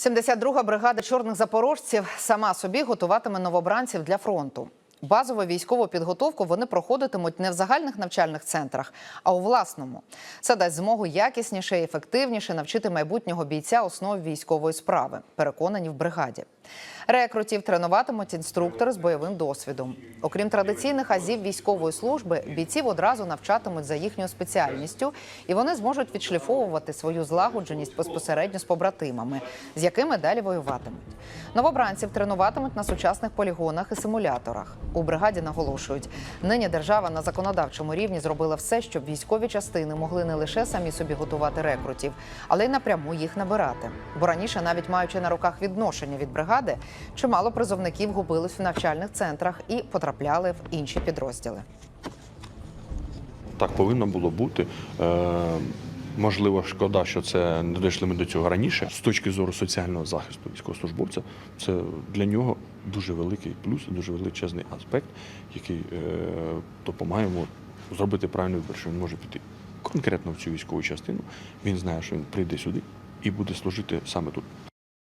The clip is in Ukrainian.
72-га бригада чорних запорожців сама собі готуватиме новобранців для фронту. Базову військову підготовку вони проходитимуть не в загальних навчальних центрах, а у власному. Це дасть змогу якісніше і ефективніше навчити майбутнього бійця основ військової справи. Переконані в бригаді. Рекрутів тренуватимуть інструктори з бойовим досвідом. Окрім традиційних азів військової служби, бійців одразу навчатимуть за їхньою спеціальністю, і вони зможуть відшліфовувати свою злагодженість безпосередньо з побратимами, з якими далі воюватимуть. Новобранців тренуватимуть на сучасних полігонах і симуляторах. У бригаді наголошують, нині держава на законодавчому рівні зробила все, щоб військові частини могли не лише самі собі готувати рекрутів, але й напряму їх набирати. Бо раніше, навіть маючи на руках відношення від бригади, чимало призовників губились в навчальних центрах і потрапляли в інші підрозділи. Так повинно було бути. Е, можливо, шкода, що це не дійшли ми до цього раніше. З точки зору соціального захисту військовослужбовця, це для нього дуже великий плюс, дуже величезний аспект, який е, допомагає йому зробити правильний вибір, що він може піти конкретно в цю військову частину. Він знає, що він прийде сюди і буде служити саме тут.